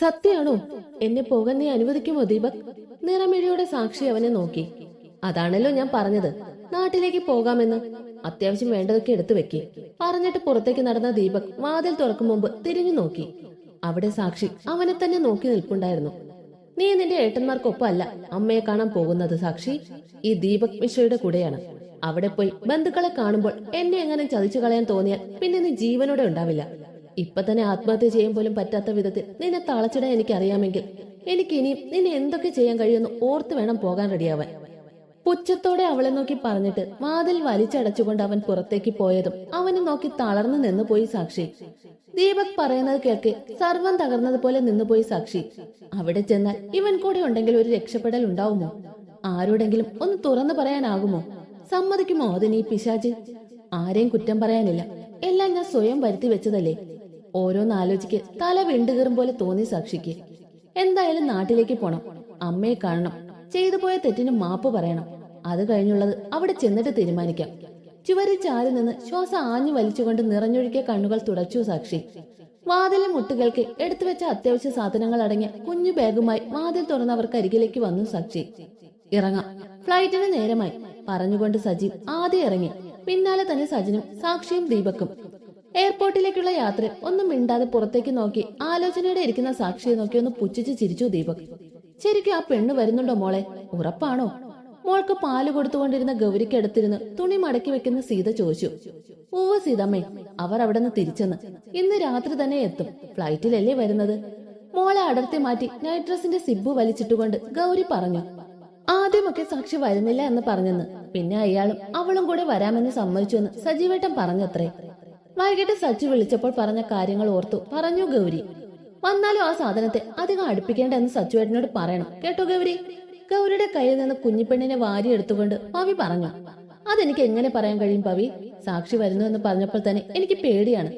സത്യാണോ? എന്നെ പോകാൻ നീ അനുവദിക്കുമോ ദീപക്? നിറമിഴിയുടെ സാക്ഷി അവനെ നോക്കി. അതാണല്ലോ ഞാൻ പറഞ്ഞത്. നാട്ടിലേക്ക് പോകാമെന്ന്. അത്യാവശ്യം വേണ്ടതൊക്കെ എടുത്തു വെക്കി. പറഞ്ഞിട്ട് പുറത്തേക്ക് നടന്ന ദീപക് വാതിൽ തുറക്കും മുമ്പ് തിരിഞ്ഞു നോക്കി. അവിടെ സാക്ഷി അവനെ തന്നെ നോക്കി നിൽപ്പുണ്ടായിരുന്നു. നീ നിന്റെ ഏട്ടന്മാർക്കൊപ്പമല്ല അമ്മയെ കാണാൻ പോകുന്നത് സാക്ഷി. ഈ ദീപക് മിശ്രയുടെ കൂടെയാണ്. അവിടെ പോയി ബന്ധുക്കളെ കാണുമ്പോൾ എന്നെ എങ്ങനെ ചതിച്ചു കളയാൻ തോന്നിയാൽ പിന്നെ നീ ജീവനോടെ ഉണ്ടാവില്ല. ഇപ്പൊ തന്നെ ആത്മഹത്യ ചെയ്യാൻ പോലും പറ്റാത്ത വിധത്തിൽ നിന്നെ തളച്ചിടാൻ എനിക്ക് ഇനിയും നിന്നെ എന്തൊക്കെ ചെയ്യാൻ കഴിയുമെന്ന് ഓർത്ത് വേണം പോകാൻ റെഡിയാവാൻ. പുച്ഛത്തോടെ അവളെ നോക്കി പറഞ്ഞിട്ട് വാതിൽ വലിച്ചടച്ചുകൊണ്ട് അവൻ പുറത്തേക്ക് പോയതും അവനെ നോക്കി തളർന്നു നിന്നുപോയി സാക്ഷി. ദീപക് പറയുന്നത് കേൾക്കെ സർവം തകർന്നതുപോലെ നിന്നുപോയി സാക്ഷി. അവിടെ ചെന്നാൽ ഇവൻ കൂടെ ഉണ്ടെങ്കിൽ ഒരു രക്ഷപ്പെടൽ ഉണ്ടാവുമോ? ആരോടെങ്കിലും ഒന്ന് തുറന്നു പറയാനാകുമോ? സമ്മതിക്കുമോ അതിന് പിശാച്? ആരെയും കുറ്റം പറയാനില്ല. എല്ലാം ഞാൻ സ്വയം വരുത്തി വെച്ചതല്ലേ? ഓരോന്നാലോചിക്ക് തല വിണ്ടുകീറും പോലെ തോന്നി സാക്ഷിക്ക്. എന്തായാലും നാട്ടിലേക്ക് പോണം. അമ്മയെ കാണണം. ചെയ്തു പോയ തെറ്റിന് മാപ്പ് പറയണം. അത് കഴിഞ്ഞുള്ളത് അവിടെ ചെന്നിട്ട് തീരുമാനിക്കാം. ചുവരിൽ ചാരി നിന്ന് ശ്വാസം ആഞ്ഞു വലിച്ചുകൊണ്ട് നിറഞ്ഞൊഴുക്കിയ കണ്ണുകൾ തുടച്ചു സാക്ഷി. വാതിലെ മുട്ടുകൾക്ക് എടുത്തുവെച്ച അത്യാവശ്യ സാധനങ്ങൾ അടങ്ങിയ കുഞ്ഞു ബാഗുമായി വാതിൽ തുറന്നവർക്ക് അരികിലേക്ക് വന്നു സാക്ഷി. ഇറങ്ങാം. ഫ്ലൈറ്റിന് നേരമായി. പറഞ്ഞുകൊണ്ട് സജീവ് ആദ്യം ഇറങ്ങി. പിന്നാലെ തന്നെ സജിനും സാക്ഷിയും ദീപക്കും. എയർപോർട്ടിലേക്കുള്ള യാത്ര ഒന്നും മിണ്ടാതെ പുറത്തേക്ക് നോക്കി ആലോചനയുടെ ഇരിക്കുന്ന സാക്ഷിയെ നോക്കി ഒന്ന് പുച്ഛിച്ച് ചിരിച്ചു ദീപക്. ശരിക്കും ആ പെണ്ണ് വരുന്നുണ്ടോ മോളെ? ഉറപ്പാണോ? മോൾക്ക് പാൽ കൊടുത്തുകൊണ്ടിരുന്ന ഗൗരിക്ക് അടുത്തിരുന്ന് തുണി മടക്കി വെക്കുന്ന സീത ചോദിച്ചു. ഓവ സീതമ്മേ അവർ അവിടെ നിന്ന് തിരിച്ചെന്ന്. ഇന്ന് രാത്രി തന്നെ എത്തും. ഫ്ലൈറ്റിലല്ലേ വരുന്നത്? മോളെ അടർത്തി മാറ്റി നൈറ്റ് ഡ്രസ്സിന്റെ സിബ് വലിച്ചിട്ടുകൊണ്ട് ഗൗരി പറഞ്ഞു. ആദ്യമൊക്കെ സാക്ഷി വരുന്നില്ല എന്ന് പറഞ്ഞെന്ന്. പിന്നെ അയാളും അവളും കൂടെ വരാമെന്ന് സമ്മതിച്ചു എന്ന് സജീവേട്ടൻ പറഞ്ഞത്രേ. വൈകിട്ട് സച്ചു വിളിച്ചപ്പോൾ പറഞ്ഞ കാര്യങ്ങൾ ഓർത്തു. പറഞ്ഞു ഗൗരി വന്നാലും ആ സാധനത്തെ അധികം അടുപ്പിക്കേണ്ട എന്ന് സച്ചുവേട്ടനോട് പറയണം. കേട്ടോ ഗൗരി? ഗൗരിയുടെ കയ്യിൽ നിന്ന് കുഞ്ഞിപ്പെണ്ണിനെ വാരി എടുത്തുകൊണ്ട് പവി പറഞ്ഞു. അതെനിക്ക് എങ്ങനെ പറയാൻ കഴിയും പവി? സാക്ഷി വരുന്നു എന്ന് പറഞ്ഞപ്പോൾ തന്നെ എനിക്ക് പേടിയാണ്.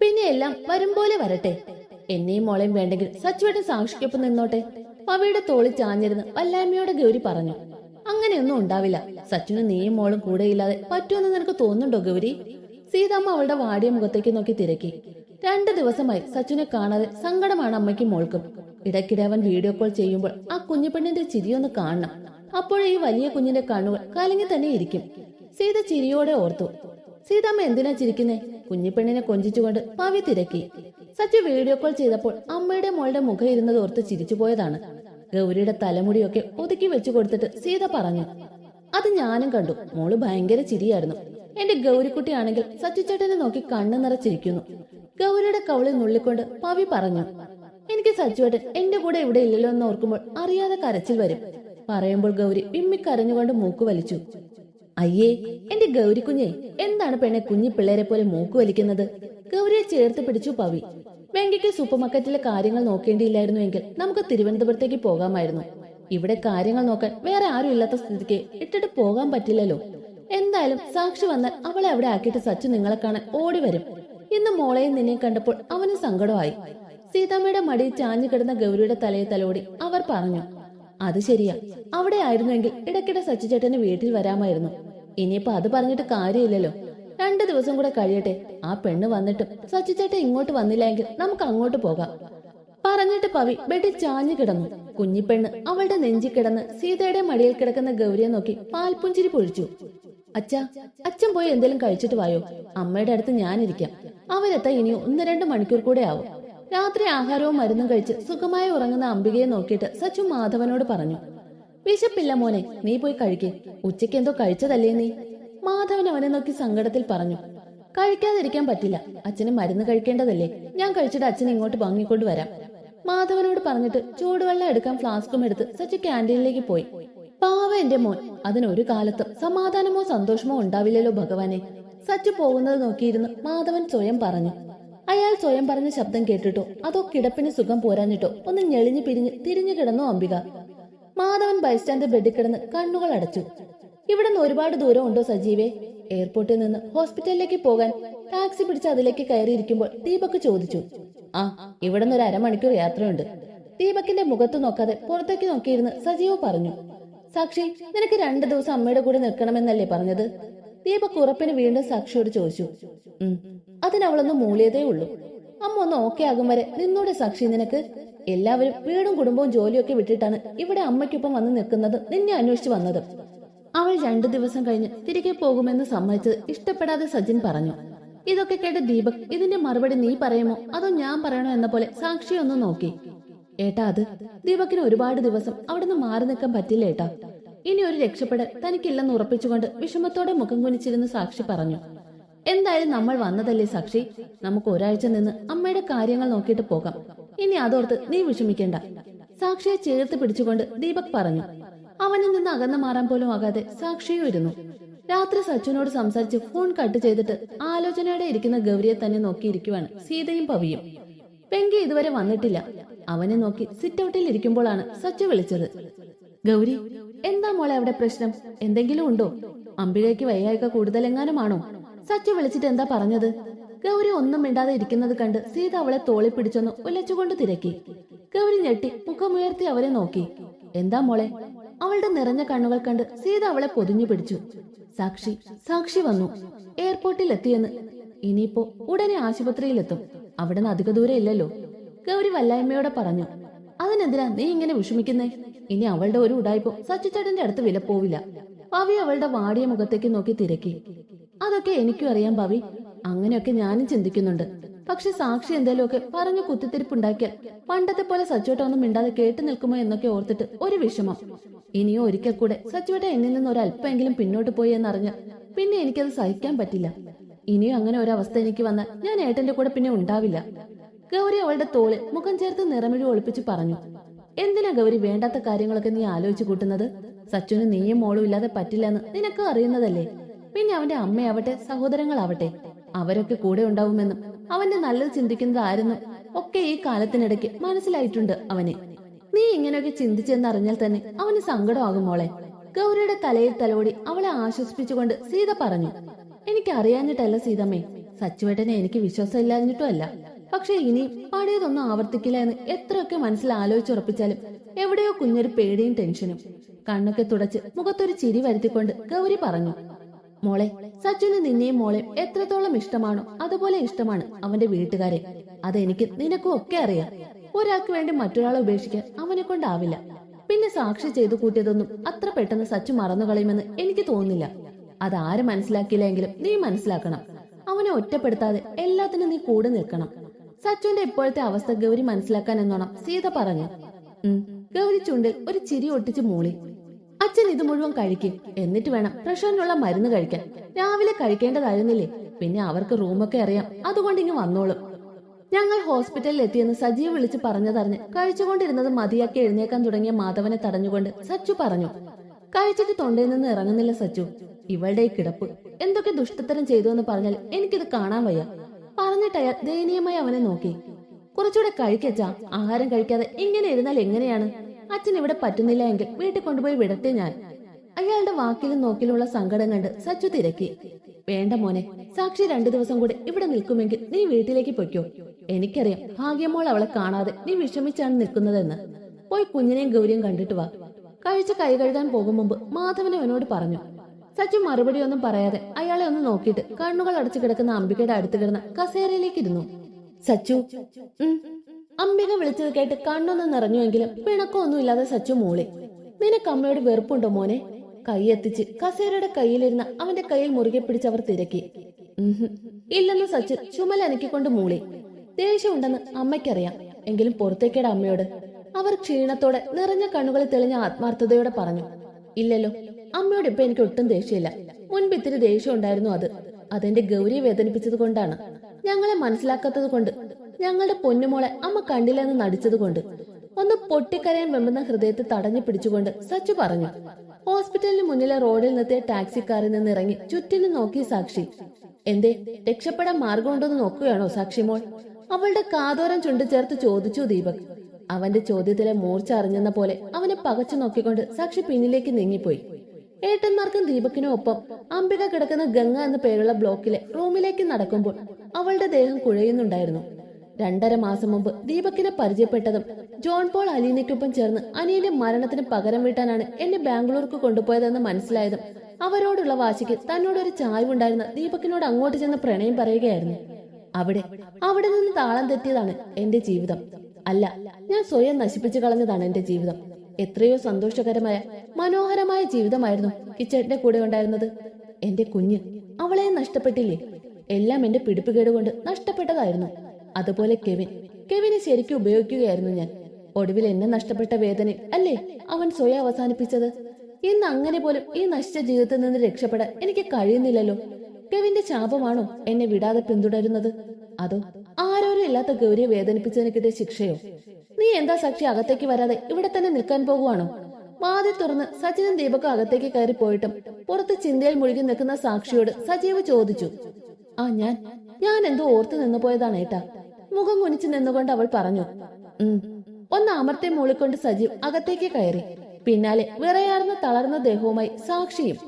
പിന്നെ എല്ലാം വരും പോലെ വരട്ടെ. എന്നെയും മോളെയും വേണ്ടെങ്കിൽ സച്ചുവേട്ടൻ സാക്ഷിക്കൊപ്പം നിന്നോട്ടെ? പവിയുടെ തോളി ചാഞ്ഞിരുന്ന് വല്ലായ്മയോടെ ഗൗരി പറഞ്ഞു. അങ്ങനെയൊന്നും ഉണ്ടാവില്ല. സച്ചുന് നീയും മോളും കൂടെയില്ലാതെ പറ്റുമെന്ന് നിനക്ക് തോന്നുന്നുണ്ടോ ഗൗരി? സീതാമ്മ അവളുടെ വാടിയ മുഖത്തേക്ക് നോക്കി തിരക്കി. രണ്ടു ദിവസമായി സച്ചിനെ കാണാതെ സങ്കടമാണ് അമ്മയ്ക്കും മോൾക്കും. ഇടയ്ക്കിടെ അവൻ വീഡിയോ കോൾ ചെയ്യുമ്പോൾ ആ കുഞ്ഞുപെണ്ണിന്റെ ചിരിയൊന്ന് കാണണം. അപ്പോഴേ ഈ വലിയ കുഞ്ഞിന്റെ കണ്ണുകൾ കലങ്ങി തന്നെ ഇരിക്കും. സീത ചിരിയോടെ ഓർത്തു. സീതാമ്മ എന്തിനാ ചിരിക്കുന്നേ? കുഞ്ഞിപ്പെണ്ണിനെ കൊഞ്ചിച്ചുകൊണ്ട് പവി തിരക്കി. സച്ചു വീഡിയോ കോൾ ചെയ്തപ്പോൾ അമ്മയുടെ മോളുടെ മുഖം ഇരുന്നത് ഓർത്ത് ചിരിച്ചുപോയതാണ്. ഗൗരിയുടെ തലമുടിയൊക്കെ ഒതുക്കി വെച്ചു കൊടുത്തിട്ട് സീത പറഞ്ഞു അത് ഞാനും കണ്ടു. മോൾ ഭയങ്കര ചിരിയായിരുന്നു. എന്റെ ഗൗരിക്കുട്ടിയാണെങ്കിൽ സച്ചുചേട്ടനെ നോക്കി കണ്ണു നിറച്ചിരിക്കുന്നു. ഗൗരിയുടെ കവളിൽ നുള്ളിക്കൊണ്ട് പവി പറഞ്ഞു എനിക്ക് സച്ചുവേട്ടൻ എന്റെ കൂടെ ഇവിടെ ഇല്ലല്ലോ എന്ന് ഓർക്കുമ്പോൾ അറിയാതെ കരച്ചിൽ വരും. പറയുമ്പോൾ ഗൗരി വിമ്മിക്കരഞ്ഞുകൊണ്ട് മൂക്ക് വലിച്ചു. അയ്യേ എന്റെ ഗൗരി കുഞ്ഞെ എന്താണ് പെണ്ണെ കുഞ്ഞി പിള്ളേരെ പോലെ മൂക്ക് വലിക്കുന്നത്? ഗൗരിയെ ചേർത്ത് പിടിച്ചു പവി. വെങ്കിക്ക് സൂപ്പർ മാർക്കറ്റിലെ കാര്യങ്ങൾ നോക്കേണ്ടിയില്ലായിരുന്നു എങ്കിൽ നമുക്ക് തിരുവനന്തപുരത്തേക്ക് പോകാമായിരുന്നു. ഇവിടെ കാര്യങ്ങൾ നോക്കാൻ വേറെ ആരും ഇല്ലാത്ത സ്ഥിതിക്ക് ഇട്ടിട്ട് പോകാൻ പറ്റില്ലല്ലോ. എന്തായാലും സാക്ഷി വന്നാൽ അവളെ അവിടെ ആക്കിയിട്ട് സച്ചു നിങ്ങളെ കാണാൻ ഓടി വരും. ഇന്ന് മോളെയും നിന്നെ കണ്ടപ്പോൾ അവന് സങ്കടമായി. സീതാമ്മയുടെ മടിയിൽ ചാഞ്ഞു കിടന്ന ഗൗരിയുടെ തലയെ തലോടി അവർ പറഞ്ഞു അത് ശരിയാ. അവിടെ ആയിരുന്നെങ്കിൽ ഇടയ്ക്കിടെ സച്ചു ചേട്ടന് വീട്ടിൽ വരാമായിരുന്നു. ഇനിയിപ്പോ അത് പറഞ്ഞിട്ട് കാര്യമില്ലല്ലോ. രണ്ടു ദിവസം കൂടെ കഴിയട്ടെ. ആ പെണ്ണ് വന്നിട്ടും സച്ചു ചേട്ടൻ ഇങ്ങോട്ട് വന്നില്ല എങ്കിൽ നമുക്ക് അങ്ങോട്ട് പോകാം. പറഞ്ഞിട്ട് പവി ബെഡിൽ ചാഞ്ഞു കിടന്നു. കുഞ്ഞിപ്പെണ്ണ് അവളുടെ നെഞ്ചി കിടന്ന് സീതയുടെ മടിയിൽ കിടക്കുന്ന ഗൗരിയെ നോക്കി പാൽപുഞ്ചിരി പൊഴിച്ചു. അച്ഛ അച്ഛൻ പോയി എന്തെങ്കിലും കഴിച്ചിട്ട് വായോ? അമ്മയുടെ അടുത്ത് ഞാനിരിക്കാം. അവരെത്താൻ ഇനി ഒന്ന് രണ്ട് മണിക്കൂർ കൂടെ ആവും. രാത്രി ആഹാരവും മരുന്നും കഴിച്ച് സുഖമായി ഉറങ്ങുന്ന അംബികയെ നോക്കിയിട്ട് സച്ചു മാധവനോട് പറഞ്ഞു വിശപ്പില്ല മോനെ നീ പോയി കഴിക്കേ. ഉച്ചയ്ക്ക് എന്തോ കഴിച്ചതല്ലേ നീ? മാധവൻ അവനെ നോക്കി സങ്കടത്തിൽ പറഞ്ഞു കഴിക്കാതിരിക്കാൻ പറ്റില്ല. അച്ഛന് മരുന്ന് കഴിക്കേണ്ടതല്ലേ. ഞാൻ കഴിച്ചിട്ട് അച്ഛൻ ഇങ്ങോട്ട് വാങ്ങിക്കൊണ്ട് വരാം. മാധവനോട് പറഞ്ഞിട്ട് ചൂടുവെള്ളം എടുക്കാൻ ഫ്ലാസ്കും എടുത്ത് സച്ചു ക്യാന്റീനിലേക്ക് പോയി. പാവ എന്റെ മോൻ. അതിനൊരു കാലത്തും സമാധാനമോ സന്തോഷമോ ഉണ്ടാവില്ലല്ലോ ഭഗവാനെ. സച്ചു പോകുന്നത് നോക്കിയിരുന്ന് മാധവൻ സ്വയം പറഞ്ഞു. അയാൾ സ്വയം പറഞ്ഞ ശബ്ദം കേട്ടിട്ടോ? അതോ കിടപ്പിന് സുഖം പോരാഞ്ഞിട്ടോ? ഒന്ന് ഞെളിഞ്ഞു പിരിഞ്ഞ് തിരിഞ്ഞു കിടന്നു അംബിക. മാധവൻ ബൈസ്റ്റാൻഡ് ബെഡിൽ കിടന്ന് കണ്ണുകൾ അടച്ചു. ഇവിടെ നിന്ന് ഒരുപാട് ദൂരം ഉണ്ടോ സജീവേ എയർപോർട്ടിൽ നിന്ന് ഹോസ്പിറ്റലിലേക്ക് പോകാൻ ടാക്സി പിടിച്ച് അതിലേക്ക് കയറിയിരിക്കുമ്പോൾ ദീപക് ചോദിച്ചു ആ ഇവിടെ നിന്ന് ഒരു അരമണിക്കൂർ യാത്രയുണ്ട്. ദീപക്കിന്റെ മുഖത്ത് നോക്കാതെ പുറത്തേക്ക് നോക്കിയിരുന്ന് സജീവ് പറഞ്ഞു സാക്ഷി നിനക്ക് രണ്ടു ദിവസം അമ്മയുടെ കൂടെ നിൽക്കണമെന്നല്ലേ പറഞ്ഞത്? ദീപക് ഉറപ്പിന് വീണ്ടും സാക്ഷിയോട് ചോദിച്ചു ഉം അതിനവളൊന്ന് മൂളിയതേ ഉള്ളൂ. അമ്മ ഒന്ന് ഓക്കെ ആകും വരെ നിന്നോടെ സാക്ഷി നിനക്ക്. എല്ലാവരും വീടും കുടുംബവും ജോലിയൊക്കെ വിട്ടിട്ടാണ് ഇവിടെ അമ്മയ്ക്കൊപ്പം വന്ന് നിൽക്കുന്നത് നിന്നെ അന്വേഷിച്ചു വന്നത്. അവൾ രണ്ടു ദിവസം കഴിഞ്ഞ് തിരികെ പോകുമെന്ന് സമ്മതിച്ചത് ഇഷ്ടപ്പെടാതെ സജിൻ പറഞ്ഞു ഇതൊക്കെ കേട്ട് ദീപക് ഇതിന്റെ മറുപടി നീ പറയുമോ? അതോ ഞാൻ പറയണോ എന്ന പോലെ സാക്ഷി ഒന്ന് നോക്കി. ഏട്ടാ അത് ദീപക്കിന് ഒരുപാട് ദിവസം അവിടുന്ന് മാറി നിൽക്കാൻ പറ്റില്ല ഏട്ടാ. ഇനി ഒരു രക്ഷപ്പെടൽ തനിക്കില്ലെന്ന് ഉറപ്പിച്ചുകൊണ്ട് വിഷമത്തോടെ മുഖം കുനിച്ചിരുന്ന് സാക്ഷി പറഞ്ഞു. എന്തായാലും നമ്മൾ വന്നതല്ലേ സാക്ഷി? നമുക്ക് ഒരാഴ്ച നിന്ന് അമ്മയുടെ കാര്യങ്ങൾ നോക്കിയിട്ട് പോകാം. ഇനി അതോർത്ത് നീ വിഷമിക്കേണ്ട. സാക്ഷിയെ ചേർത്ത് പിടിച്ചുകൊണ്ട് ദീപക് പറഞ്ഞു. അവനിൽ നിന്ന് അകന്നു മാറാൻ പോലും ആകാതെ സാക്ഷിയും ഇരുന്നു. രാത്രി സച്ചുനോട് സംസാരിച്ച് ഫോൺ കട്ട് ചെയ്തിട്ട് ആലോചനയോടെ ഇരിക്കുന്ന ഗൗരിയെ തന്നെ നോക്കിയിരിക്കുവാണ്. സീതയും പവിയും. പെങ്കി ഇതുവരെ വന്നിട്ടില്ല. അവനെ നോക്കി സിറ്റ് ഔട്ടിൽ ഇരിക്കുമ്പോഴാണ് സച്ചു വിളിച്ചത്. ഗൗരി എന്താ മോളെ അവിടെ പ്രശ്നം? എന്തെങ്കിലും ഉണ്ടോ? അമ്പികയ്ക്ക് വയ്യായ്ക കൂടുതലെങ്ങാനുമാണോ? സച്ചു വിളിച്ചിട്ട് എന്താ പറഞ്ഞത്? ഗൗരി ഒന്നും മിണ്ടാതെ ഇരിക്കുന്നത് കണ്ട് സീത അവളെ തോളി പിടിച്ചൊന്ന് ഉലച്ചുകൊണ്ട് തിരക്കി. ഗൗരി ഞെട്ടി മുഖമുയർത്തി അവരെ നോക്കി. എന്താ മോളെ? അവളുടെ നിറഞ്ഞ കണ്ണുകൾ കണ്ട് സീത അവളെ പൊതിഞ്ഞു പിടിച്ചു. സാക്ഷി സാക്ഷി വന്നു. എയർപോർട്ടിൽ എത്തിയെന്ന് ഇനിയിപ്പോ ഉടനെ ആശുപത്രിയിലെത്തും. അവിടെ നിന്ന് അധിക ദൂരം ഇല്ലല്ലോ. ഗൗരി വല്ലായ്മയോടെ പറഞ്ഞു. അതിനെതിരാ നീ ഇങ്ങനെ വിഷമിക്കുന്നേ? ഇനി അവളുടെ ഒരു ഉടായ്പോ സച്ചുചേട്ടന്റെ അടുത്ത് വില പോവില്ല. പവി അവളുടെ വാടിയ മുഖത്തേക്ക് നോക്കി തിരക്കി. അതൊക്കെ എനിക്കും അറിയാം പവി. അങ്ങനെയൊക്കെ ഞാനും ചിന്തിക്കുന്നുണ്ട്. പക്ഷെ സാക്ഷി എന്തേലുമൊക്കെ പറഞ്ഞു കുത്തിത്തിരിപ്പുണ്ടാക്കിയാൽ പണ്ടത്തെ പോലെ സച്ചോട്ടൊന്നും മിണ്ടാതെ കേട്ടു നിൽക്കുമോ എന്നൊക്കെ ഓർത്തിട്ട് ഒരു വിഷമം. ഇനിയോ ഒരിക്കൽ കൂടെ സച്ചുവേട്ട എന്നിൽ നിന്ന് ഒരല്പമെങ്കിലും പിന്നോട്ട് പോയി എന്നറിഞ്ഞ് പിന്നെ എനിക്കത് സഹിക്കാൻ പറ്റില്ല. ഇനിയും അങ്ങനെ ഒരവസ്ഥ എനിക്ക് വന്നാൽ ഞാൻ ഏട്ടന്റെ കൂടെ പിന്നെ ഉണ്ടാവില്ല. ഗൗരി അവളുടെ തോളിൽ മുഖം ചേർത്ത് നിറമിഴി ഒളിപ്പിച്ച് പറഞ്ഞു എന്തിനാ ഗൗരി വേണ്ടാത്ത കാര്യങ്ങളൊക്കെ നീ ആലോചിച്ചു കൂട്ടുന്നത്? സച്ചുന് നീയും മോളും ഇല്ലാതെ പറ്റില്ലെന്ന് നിനക്ക് അറിയുന്നതല്ലേ? പിന്നെ അവന്റെ അമ്മയാവട്ടെ സഹോദരങ്ങളാവട്ടെ അവരൊക്കെ കൂടെ ഉണ്ടാവുമെന്നും അവന്റെ നല്ലത് ചിന്തിക്കുന്നതായിരുന്നു ഒക്കെ ഈ കാലത്തിനിടയ്ക്ക് മനസ്സിലായിട്ടുണ്ട് അവന്. നീ ഇങ്ങനെയൊക്കെ ചിന്തിച്ചെന്നറിഞ്ഞാൽ തന്നെ അവന് സങ്കടമാകും മോളെ. ഗൗരിയുടെ തലയിൽ തലോടി അവളെ ആശ്വസിപ്പിച്ചുകൊണ്ട് സീത പറഞ്ഞു എനിക്ക് അറിയാഞ്ഞിട്ടല്ല സീതമ്മേ സച്ചുവേട്ടനെ എനിക്ക് വിശ്വാസമില്ലാഞ്ഞിട്ടും അല്ല. പക്ഷെ ഇനി പഴയതൊന്നും ആവർത്തിക്കില്ല എന്ന് എത്രയൊക്കെ മനസ്സിൽ ആലോചിച്ചുറപ്പിച്ചാലും എവിടെയോ കുഞ്ഞൊരു പേടിയും ടെൻഷനും. കണ്ണൊക്കെ തുടച്ച് മുഖത്തൊരു ചിരി വരുത്തിക്കൊണ്ട് ഗൗരി പറഞ്ഞു മോളെ സച്ചുന് നിന്നെയും മോളെയും എത്രത്തോളം ഇഷ്ടമാണോ അതുപോലെ ഇഷ്ടമാണ് അവന്റെ വീട്ടുകാരെ. അതെനിക്ക് നിനക്കും ഒക്കെ അറിയാം. ഒരാൾക്ക് വേണ്ടി മറ്റൊരാളെ ഉപേക്ഷിക്കാൻ അവനെ കൊണ്ടാവില്ല. പിന്നെ സാക്ഷി ചെയ്തു കൂട്ടിയതൊന്നും അത്ര പെട്ടെന്ന് സച്ചു മറന്നു കളയുമെന്ന് എനിക്ക് തോന്നുന്നില്ല. അതാരും മനസ്സിലാക്കിയില്ലെങ്കിലും നീ മനസ്സിലാക്കണം. അവനെ ഒറ്റപ്പെടുത്താതെ എല്ലാത്തിനും നീ കൂടെ നിൽക്കണം. സച്ചുവിന്റെ ഇപ്പോഴത്തെ അവസ്ഥ ഗൗരി മനസ്സിലാക്കാൻ എന്നോണം സീത പറഞ്ഞു. ഗൗരി ചുണ്ടിൽ ഒരു ചിരി ഒട്ടിച്ച് മൂളി. അച്ഛൻ ഇത് മുഴുവൻ കഴിക്കും. എന്നിട്ട് വേണം പ്രഷറിനുള്ള മരുന്ന് കഴിക്കാൻ. രാവിലെ കഴിക്കേണ്ടതായിരുന്നില്ലേ? പിന്നെ അവർക്ക് റൂമൊക്കെ അറിയാം. അതുകൊണ്ട് ഇങ്ങ് വന്നോളും. ഞങ്ങൾ ഹോസ്പിറ്റലിൽ എത്തിയെന്ന് സജീവ് വിളിച്ച് പറഞ്ഞതറിഞ്ഞ് കഴിച്ചുകൊണ്ടിരുന്നത് മതിയാക്കി എഴുന്നേക്കാൻ തുടങ്ങിയ മാധവനെ തടഞ്ഞുകൊണ്ട് സച്ചു പറഞ്ഞു. കഴിച്ചിട്ട് തൊണ്ടയിൽ നിന്ന് ഇറങ്ങുന്നില്ല സച്ചു. ഇവളുടെ കിടപ്പ്. എന്തൊക്കെ ദുഷ്ടത്തരം ചെയ്തു എന്ന് പറഞ്ഞാൽ എനിക്കിത് കാണാൻ വയ്യ പറഞ്ഞിട്ട് അയാൾ ദയനീയമായി അവനെ നോക്കി. കുറച്ചുകൂടെ കഴിക്കച്ചാ ആഹാരം കഴിക്കാതെ ഇങ്ങനെ ഇരുന്നാൽ എങ്ങനെയാണ്? അച്ഛൻ ഇവിടെ പറ്റുന്നില്ല എങ്കിൽ വീട്ടിൽ കൊണ്ടുപോയി വിടട്ടെ ഞാൻ. അയാളുടെ വാക്കിലും നോക്കിലുള്ള സങ്കടം കണ്ട് സച്ചു തിരക്കി. വേണ്ട മോനെ സാക്ഷി രണ്ടു ദിവസം കൂടെ ഇവിടെ നിൽക്കുമെങ്കിൽ നീ വീട്ടിലേക്ക് പൊയ്ക്കോ. എനിക്കറിയാം ഭാഗ്യമോൾ അവളെ കാണാതെ നീ വിഷമിച്ചാണ് നിൽക്കുന്നതെന്ന്. പോയി കുഞ്ഞിനെയും ഗൗരിയും കണ്ടിട്ട് വാ. കഴിച്ച കൈ കഴുകാൻ പോകും മുമ്പ് മാധവനെ അവനോട് പറഞ്ഞു. സച്ചു മറുപടി ഒന്നും പറയാതെ അയാളെ ഒന്ന് നോക്കിയിട്ട് കണ്ണുകൾ അടച്ചു കിടക്കുന്ന അംബികയുടെ അടുത്ത് കിടന്ന കസേരയിലേക്ക് ഇരുന്നു. സച്ചു. അംബിക വിളിച്ചത് കേട്ട് കണ്ണൊന്ന് നിറഞ്ഞുവെങ്കിലും പിണക്കമൊന്നുമില്ലാതെ സച്ചു മൂളി. നിനക്ക് അമ്മയോട് വെറുപ്പുണ്ടോ മോനെ? കൈയെത്തിച്ച് കസേരയുടെ കയ്യിലിരുന്ന അവന്റെ കയ്യിൽ മുറുകെ പിടിച്ചവർ തിരക്കി. ഇല്ലെന്ന് സച്ചിൻ ചുമൽ അനക്കിക്കൊണ്ട് മൂളി. ദേഷ്യമുണ്ടെന്ന് അമ്മയ്ക്കറിയാം. എങ്കിലും പുറത്തേക്കേട അമ്മയോട്. അവർ ക്ഷീണത്തോടെ നിറഞ്ഞ കണ്ണുകളിൽ തെളിഞ്ഞ ആത്മാർത്ഥതയോടെ പറഞ്ഞു ഇല്ലല്ലോ അമ്മയോട് ഇപ്പൊ എനിക്ക് ഒട്ടും ദേഷ്യമില്ല. മുൻപ് ഇത്തിരി ദേഷ്യം ഉണ്ടായിരുന്നു അത്. അതെന്റെ ഗൗരിയെ വേദനിപ്പിച്ചത് കൊണ്ടാണ്. ഞങ്ങളെ മനസ്സിലാക്കാത്തത് കൊണ്ട്. ഞങ്ങളുടെ പൊന്നുമോളെ അമ്മ കണ്ടില്ലെന്ന് നടിച്ചത് കൊണ്ട്. ഒന്ന് പൊട്ടിക്കരയാൻ വെമ്പുന്ന ഹൃദയത്തെ തടഞ്ഞു പിടിച്ചുകൊണ്ട് സച്ചു പറഞ്ഞു ഹോസ്പിറ്റലിന് മുന്നിലെ റോഡിൽ നിർത്തിയ ടാക്സിക്കാരിൽ നിന്ന് ഇറങ്ങി ചുറ്റിനും നോക്കി സാക്ഷി. എന്തേ രക്ഷപ്പെടാൻ മാർഗമുണ്ടോന്ന് നോക്കുകയാണോ സാക്ഷിമോൾ അവളുടെ കാതോരം ചുണ്ടു ചേർത്ത് ചോദിച്ചു ദീപക്. അവന്റെ ചോദ്യത്തിലെ മൂർച്ച അറിഞ്ഞെന്ന പോലെ അവനെ പകച്ചു നോക്കിക്കൊണ്ട് സാക്ഷി പിന്നിലേക്ക് നീങ്ങിപ്പോയി. ഏട്ടന്മാർക്കും ദീപക്കിനും ഒപ്പം അംബിക കിടക്കുന്ന ഗംഗ എന്ന പേരുള്ള ബ്ലോക്കിലെ റൂമിലേക്ക് നടക്കുമ്പോൾ അവളുടെ ദേഹം കുഴയുന്നുണ്ടായിരുന്നു. രണ്ടര മാസം മുമ്പ് ദീപക്കിനെ പരിചയപ്പെട്ടതും ജോൺ പോൾ അലീനയ്ക്കൊപ്പം ചേർന്ന് അനിയന്റെ മരണത്തിന് പകരം വീട്ടാനാണ് എന്നെ ബാംഗ്ലൂർക്ക് കൊണ്ടുപോയതെന്ന് മനസ്സിലായതും അവരോടുള്ള വാശിക്ക് തന്നോടൊരു ചായ്വുണ്ടായിരുന്ന ദീപക്കിനോട് അങ്ങോട്ട് ചെന്ന് പ്രണയം പറയുകയായിരുന്നു. അവിടെ അവിടെ നിന്ന് താളം തെറ്റിയതാണ് എന്റെ ജീവിതം. അല്ല ഞാൻ സ്വയം നശിപ്പിച്ചു കളഞ്ഞതാണ് എന്റെ ജീവിതം. എത്രയോ സന്തോഷകരമായ മനോഹരമായ ജീവിതമായിരുന്നു കിച്ചേട്ടന്റെ കൂടെ ഉണ്ടായിരുന്നത്. എന്റെ കുഞ്ഞ് അവളെ നഷ്ടപ്പെട്ടില്ലേ? എല്ലാം എന്റെ പിടിപ്പുകേട് കൊണ്ട് നഷ്ടപ്പെട്ടതായിരുന്നു. അതുപോലെ കെവിൻ. കെവിനെ ശരിക്കും ഉപയോഗിക്കുകയായിരുന്നു ഞാൻ. ഒടുവിൽ എന്നെ നഷ്ടപ്പെട്ട വേദന അല്ലേ? അവൻ സ്വയം അവസാനിപ്പിച്ചത്. ഇന്ന് അങ്ങനെ പോലും ഈ നശിച്ച ജീവിതത്തിൽ നിന്ന് രക്ഷപ്പെടാൻ എനിക്ക് കഴിയുന്നില്ലല്ലോ. കെവിന്റെ ശാപമാണോ എന്നെ വിടാതെ പിന്തുടരുന്നത്? അതോ ആരോരും ഇല്ലാത്ത ഗൗരിയെ വേദനിപ്പിച്ചതിന് കിട്ടിയ ശിക്ഷയോ? നീ എന്താ സാക്ഷി അകത്തേക്ക് വരാതെ ഇവിടെ തന്നെ നിൽക്കാൻ പോകുവാണോ? വാതി തുറന്ന് സച്ചിനും ദീപക്കും അകത്തേക്ക് കയറി പോയിട്ടും പുറത്ത് ചിന്തയിൽ മുഴുകി നിൽക്കുന്ന സാക്ഷിയോട് സജീവ് ചോദിച്ചു. ആ ഞാൻ. ഞാൻ എന്തോ ഓർത്തു നിന്നു പോയതാണ് ഏട്ടാ. മുഖം കുനിച്ചു നിന്നുകൊണ്ട് അവൾ പറഞ്ഞു ഉം ഒന്ന് അമർത്തെ മൂളിക്കൊണ്ട് സജീവ് അകത്തേക്ക് കയറി. പിന്നാലെ വിറയാർന്ന തളർന്ന ദേഹവുമായി സാക്ഷിയും.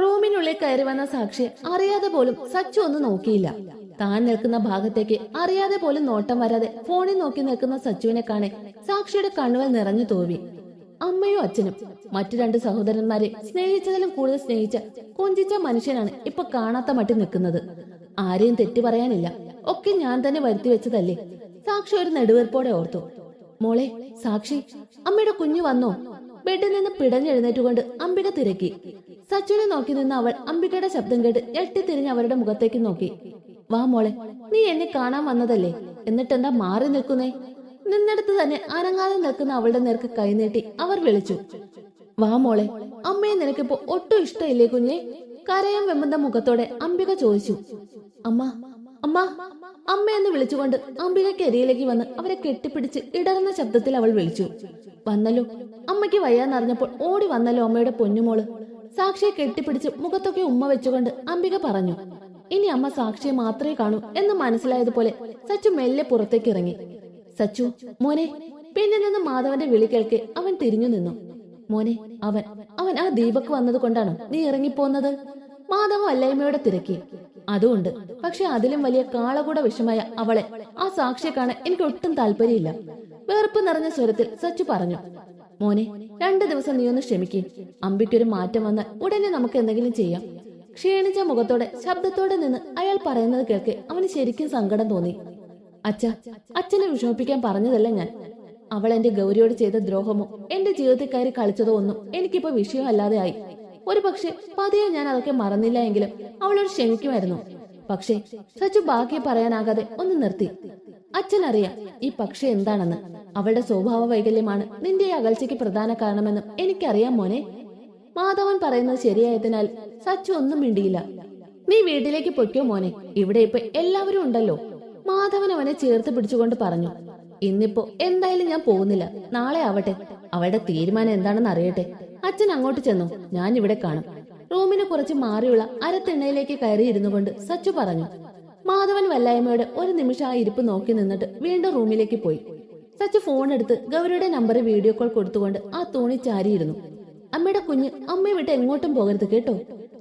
റൂമിനുള്ളിൽ കയറി വന്ന സാക്ഷിയെ അറിയാതെ പോലും സച്ചു ഒന്ന് നോക്കിയില്ല. താൻ നിൽക്കുന്ന ഭാഗത്തേക്ക് അറിയാതെ പോലും നോട്ടം വരാതെ ഫോണിൽ നോക്കി നിൽക്കുന്ന സച്ചുവിനെ കാണെ സാക്ഷിയുടെ കണ്ണുകൾ നിറഞ്ഞു തോവി. അമ്മയും അച്ഛനും മറ്റു രണ്ട് സഹോദരന്മാരെ സ്നേഹിച്ചതിലും കൂടുതൽ സ്നേഹിച്ച കൊഞ്ചിച്ച മനുഷ്യനാണ് ഇപ്പൊ കാണാത്ത മട്ടി നിൽക്കുന്നത്. ആരെയും തെറ്റു പറയാനില്ല. ഒക്കെ ഞാൻ തന്നെ വരുത്തി വെച്ചതല്ലേ? സാക്ഷി ഒരു നെടുവീർപ്പോടെ ഓർത്തു. മോളെ സാക്ഷി അമ്മയുടെ കുഞ്ഞു വന്നോ? ബെഡിൽ നിന്ന് പിടഞ്ഞെഴുന്നേറ്റുകൊണ്ട് അംബിക തിരക്കി. സച്ചുനെ നോക്കി നിന്ന് അവൾ അംബികയുടെ ശബ്ദം കേട്ട് ഞെട്ടിത്തിരിഞ്ഞ് അവരുടെ മുഖത്തേക്ക് നോക്കി. വാ മോളെ നീ എന്നെ കാണാൻ വന്നതല്ലേ? എന്നിട്ടെന്താ മാറി നിൽക്കുന്നേ? നിന്നിടത്ത് തന്നെ അനങ്ങാതെ നിൽക്കുന്ന അവളുടെ നേർക്ക് കൈനീട്ടി അവർ വിളിച്ചു. വാ മോളെ അമ്മയെ നിനക്കിപ്പോ ഒട്ടും ഇഷ്ടമില്ലേ കുഞ്ഞെ? കരയാൻ വെമ്പുന്ന മുഖത്തോടെ അംബിക ചോദിച്ചു. അമ്മ അമ്മ അമ്മ എന്ന് വിളിച്ചുകൊണ്ട് അംബികയ്ക്ക് എരിയിലേക്ക് വന്ന് അവരെ കെട്ടിപ്പിടിച്ച് ഇടറുന്ന ശബ്ദത്തിൽ അവൾ വിളിച്ചു. വന്നല്ലോ. അമ്മയ്ക്ക് വയ്യാന്നറിഞ്ഞപ്പോൾ ഓടി വന്നല്ലോ അമ്മയുടെ പൊന്നുമോൾ. സാക്ഷിയെ കെട്ടിപ്പിടിച്ച് മുഖത്തൊക്കെ ഉമ്മ വെച്ചുകൊണ്ട് അംബിക പറഞ്ഞു ഇനി അമ്മ സാക്ഷിയെ മാത്രമേ കാണൂ എന്ന് മനസ്സിലായതുപോലെ സച്ചു മെല്ലെ പുറത്തേക്ക് ഇറങ്ങി. സച്ചു മോനെ പിന്നിൽ നിന്ന് മാധവന്റെ വിളി കേൾക്കെ അവൻ തിരിഞ്ഞു നിന്നു. മോനെ അവൻ അവൻ ആ ദീപക് വന്നത് കൊണ്ടാണോ നീ ഇറങ്ങിപ്പോന്നത്? മാധവ അല്ലായ്മയോടെ തിരക്കി. അതുകൊണ്ട്. പക്ഷെ അതിലും വലിയ കാളകൂട വിഷമായ അവളെ ആ സാക്ഷിയെ കാണാൻ എനിക്ക് ഒട്ടും താല്പര്യമില്ല. വെറുപ്പ് നിറഞ്ഞ സ്വരത്തിൽ സച്ചു പറഞ്ഞു മോനെ രണ്ടു ദിവസം നീ ഒന്ന് ക്ഷമിക്കും. അമ്പിക്കൊരു മാറ്റം വന്നാൽ ഉടനെ നമുക്ക് എന്തെങ്കിലും ചെയ്യാം. ക്ഷീണിച്ച മുഖത്തോടെ ശബ്ദത്തോടെ നിന്ന് അയാൾ പറയുന്നത് കേൾക്കെ അവന് ശരിക്കും സങ്കടം തോന്നി. അച്ഛ അച്ഛനെ വിഷമിപ്പിക്കാൻ പറഞ്ഞതല്ല ഞാൻ. അവൾ എന്റെ ഗൗരിയോട് ചെയ്ത ദ്രോഹമോ എന്റെ ജീവിതത്തിൽ കയറി കളിച്ചതോ ഒന്നും എനിക്കിപ്പോ വിഷയമല്ലാതെ ആയി ഒരു പക്ഷെ പതിയെ ഞാൻ അതൊക്കെ മറന്നില്ല എങ്കിലും അവളോട് ക്ഷമിക്കുമായിരുന്നു. പക്ഷേ സച്ചു ബാക്കി പറയാനാകാതെ ഒന്ന് നിർത്തി. അച്ഛൻ അറിയാം ഈ പക്ഷി എന്താണെന്ന്. അവളുടെ സ്വഭാവ വൈകല്യമാണ് നിന്റെ ഈ അകൽച്ചയ്ക്ക് പ്രധാന കാരണമെന്നും എനിക്കറിയാം മോനെ. മാധവൻ പറയുന്നത് ശരിയായതിനാൽ സച്ചു ഒന്നും മിണ്ടിയില്ല. നീ വീട്ടിലേക്ക് പൊയ്ക്കോ മോനെ. ഇവിടെ ഇപ്പൊ എല്ലാവരും ഉണ്ടല്ലോ. മാധവൻ അവനെ ചേർത്ത് പിടിച്ചുകൊണ്ട് പറഞ്ഞു. ഇന്നിപ്പോ എന്തായാലും ഞാൻ പോകുന്നില്ല. നാളെ ആവട്ടെ. അവളുടെ തീരുമാനം എന്താണെന്ന് അറിയട്ടെ. അച്ഛൻ അങ്ങോട്ട് ചെന്നു. ഞാൻ ഇവിടെ കാണും. റൂമിന് കുറച്ച് മാറിയുള്ള അരത്തിണ്ണയിലേക്ക് കയറിയിരുന്നു കൊണ്ട് സച്ചു പറഞ്ഞു. മാധവൻ വല്ലായ്മയോടെ ഒരു നിമിഷം ആ ഇരിപ്പ് നോക്കി നിന്നിട്ട് വീണ്ടും റൂമിലേക്ക് പോയി. സച്ചു ഫോൺ എടുത്ത് ഗൗരിയുടെ നമ്പർ വീഡിയോ കോൾ കൊടുത്തുകൊണ്ട് ആ തൂണി ചാരിയിരുന്നു. അമ്മയുടെ കുഞ്ഞ് അമ്മയെ വിട്ട് എങ്ങോട്ടും പോകരുത് കേട്ടോ.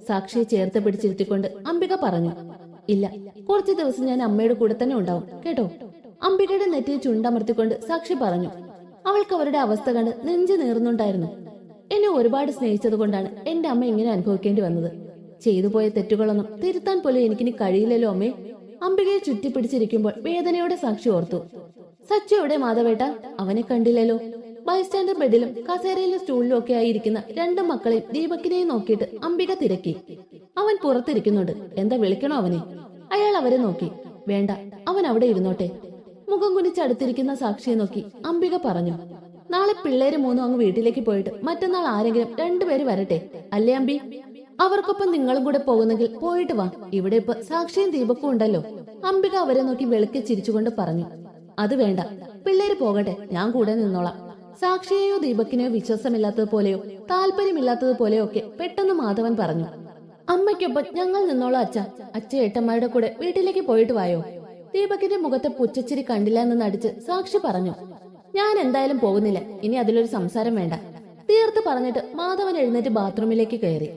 സാക്ഷിയെ ചേർത്ത് പിടിച്ചിരുത്തിക്കൊണ്ട് അംബിക പറഞ്ഞു. ഇല്ല കുറച്ച് ദിവസം ഞാൻ അമ്മയുടെ കൂടെ തന്നെ ഉണ്ടാവും കേട്ടോ. അംബികയുടെ നെറ്റിയിൽ ചുണ്ടമർത്തിക്കൊണ്ട് സാക്ഷി പറഞ്ഞു. അവൾക്ക് അവരുടെ അവസ്ഥ കണ്ട് നെഞ്ചു നീറുന്നുണ്ടായിരുന്നു. എന്നെ ഒരുപാട് സ്നേഹിച്ചത് കൊണ്ടാണ് എന്റെ അമ്മ ഇങ്ങനെ അനുഭവിക്കേണ്ടി വന്നത്. ചെയ്തു പോയ തെറ്റുകളൊന്നും തിരുത്താൻ പോലും എനിക്കിനി കഴിയില്ലല്ലോ അമ്മേ. അംബികയെ ചുറ്റിപ്പിടിച്ചിരിക്കുമ്പോൾ വേദനയോടെ സാക്ഷി ഓർത്തു. സച്ചു എവിടെ മാധവേട്ട? അവനെ കണ്ടില്ലല്ലോ. ബൈസ്റ്റാൻഡർ ബെഡിലും കസേരയിലും സ്റ്റൂളിലും ഒക്കെ ആയിരിക്കുന്ന രണ്ട് മക്കളെയും ദീപക്കിനെയും നോക്കിയിട്ട് അംബിക തിരക്കി. അവൻ പുറത്തിരിക്കുന്നുണ്ട്. എന്താ വിളിക്കണോ അവനെ? അയാൾ അവരെ നോക്കി. വേണ്ട അവൻ അവിടെ ഇരുന്നോട്ടെ. മുഖം കുനിച്ചടുത്തിരിക്കുന്ന സാക്ഷിയെ നോക്കി അംബിക പറഞ്ഞു. നാളെ പിള്ളേര് മൂന്നും അങ്ങ് വീട്ടിലേക്ക് പോയിട്ട് മറ്റന്നാൾ ആരെങ്കിലും രണ്ടുപേര് വരട്ടെ. അല്ലേ അമ്പി? അവർക്കൊപ്പം നിങ്ങളും കൂടെ പോകുന്നെങ്കിൽ പോയിട്ട് വാ. ഇവിടെ ഇപ്പൊ സാക്ഷിയും ദീപക്കും ഉണ്ടല്ലോ. അംബിക അവരെ നോക്കി വെളുക്കെ ചിരിച്ചുകൊണ്ട് പറഞ്ഞു. അത് വേണ്ട. പിള്ളേര് പോകട്ടെ. ഞാൻ കൂടെ നിന്നോളാം. സാക്ഷിയെയോ ദീപക്കിനെയോ വിശ്വാസമില്ലാത്തതുപോലെയോ താല്പര്യമില്ലാത്തതുപോലെയോ ഒക്കെ പെട്ടെന്ന് മാധവൻ പറഞ്ഞു. അമ്മയ്ക്കൊപ്പം ഞങ്ങൾ നിന്നോളാം അച്ഛ. അച്ഛ ഏട്ടന്മാരുടെ കൂടെ വീട്ടിലേക്ക് പോയിട്ട് വായോ? ദീപകിന്റെ മുഖത്തെ പുച്ചച്ചിരി കണ്ടില്ല എന്ന് നടിച്ച് സാക്ഷി പറഞ്ഞു. ഞാൻ എന്തായാലും പോകുന്നില്ല. ഇനി അതിലൊരു സംസാരം വേണ്ട. തീർത്ത് പറഞ്ഞിട്ട് മാധവൻ എഴുന്നേറ്റ് ബാത്റൂമിലേക്ക് കയറി.